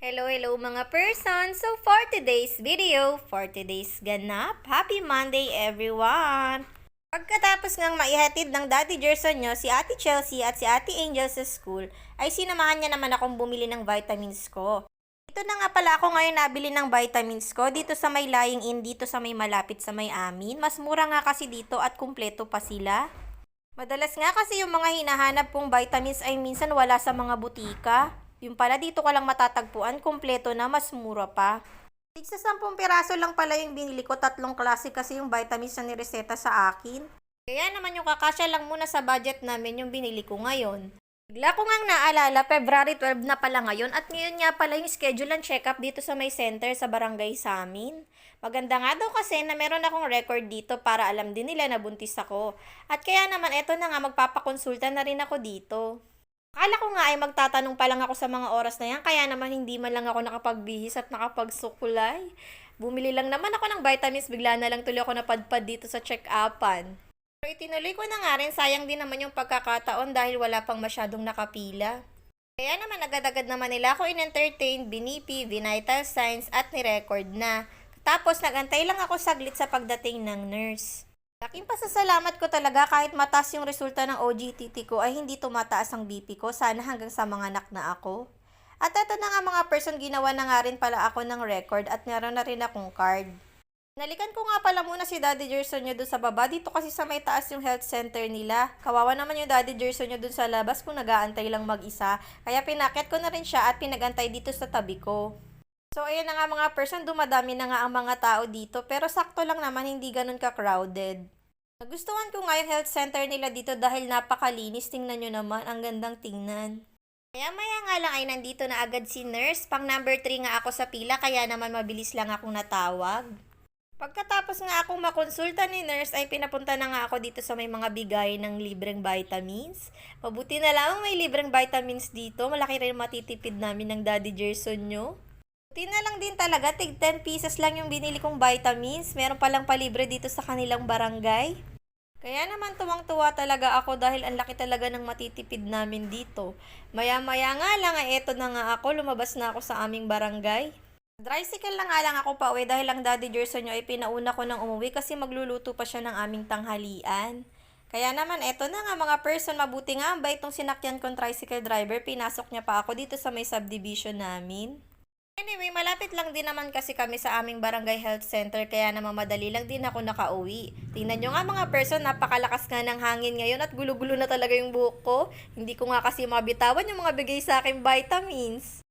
Hello, hello mga person! So for today's video, for today's ganap, Happy Monday everyone! Pagkatapos ngang maihatid ng Daddy Gerson nyo si Ate Chelsea at si Ate Angel sa school, ay sinamahan niya naman akong bumili ng vitamins ko. Ito na nga pala ako ngayon nabili ng vitamins ko dito sa may lying in, dito sa may malapit sa may amin. Mas mura nga kasi dito at kumpleto pa sila. Madalas nga kasi yung mga hinahanap pong vitamins ay minsan wala sa mga butika. Yung pala dito ko lang matatagpuan, kumpleto na, mas mura pa. Tigsa 10 piraso lang pala yung binili ko, tatlong klase kasi yung vitamins na nireseta sa akin. Kaya naman yung kakasya lang muna sa budget namin yung binili ko ngayon. Bigla ko ngang naalala, February 12 na pala ngayon at ngayon nga pala yung schedule ng check-up dito sa may center sa barangay sa amin. Maganda nga daw kasi na meron akong record dito para alam din nila na buntis ako. At kaya naman eto na nga magpapakonsulta na rin ako dito. Akala ko nga ay magtatanong pa lang ako sa mga oras na yan, kaya naman hindi man lang ako nakapagbihis at nakapagsukulay. Bumili lang naman ako ng vitamins, bigla na lang tuloy ako napadpad dito sa check-upan. Pero itinuloy ko na nga rin, sayang din naman yung pagkakataon dahil wala pang masyadong nakapila. Kaya naman agad-agad naman nila ako in-entertain, binipi, binital signs at ni-record na. Tapos nagantay lang ako saglit sa pagdating ng nurse. Laking pasasalamat ko talaga kahit mataas yung resulta ng OGTT ko ay hindi tumataas ang BP ko. Sana hanggang sa mga anak na ako. At eto na nga mga person, ginawa na nga rin pala ako ng record at meron na rin akong card. Nalikan ko nga pala muna si Daddy Gerson nyo doon sa baba. Dito kasi sa may taas yung health center nila. Kawawa naman yung Daddy Gerson nyo doon sa labas kung nag-aantay lang mag-isa. Kaya pinakit ko na rin siya at pinagantay dito sa tabi ko. So, ayan na nga mga person, dumadami na nga ang mga tao dito. Pero sakto lang naman, hindi ganun ka-crowded. Nagustuhan ko nga yung health center nila dito dahil napakalinis. Tingnan nyo naman, ang gandang tingnan. Kaya maya nga lang ay nandito na agad si nurse. Pang number 3 nga ako sa pila, kaya naman mabilis lang akong natawag. Pagkatapos nga akong makonsulta ni nurse ay pinapunta na nga ako dito sa may mga bigay ng libreng vitamins. Mabuti na lang may libreng vitamins dito. Malaki rin matitipid namin ng Daddy Gerson nyo. Buti na lang din talaga, tig 10 pieces lang yung binili kong vitamins. Meron palang palibre dito sa kanilang barangay. Kaya naman tuwang-tuwa talaga ako dahil ang laki talaga ng matitipid namin dito. Maya-maya nga lang ay eto na nga ako, lumabas na ako sa aming barangay. Tricycle lang nga lang ako pa uwi dahil ang Daddy Gerson nyo ay pinauna ko ng umuwi kasi magluluto pa siya ng aming tanghalian. Kaya naman, eto na nga mga person, mabuti nga ba itong sinakyan kong tricycle driver, pinasok niya pa ako dito sa may subdivision namin. Anyway, malapit lang din naman kasi kami sa aming barangay health center kaya naman madali lang din ako nakauwi. Tingnan nyo nga mga person, napakalakas nga ng hangin ngayon at gulo-gulo na talaga yung buhok ko. Hindi ko nga kasi mabitawan yung mga bigay sa akin vitamins.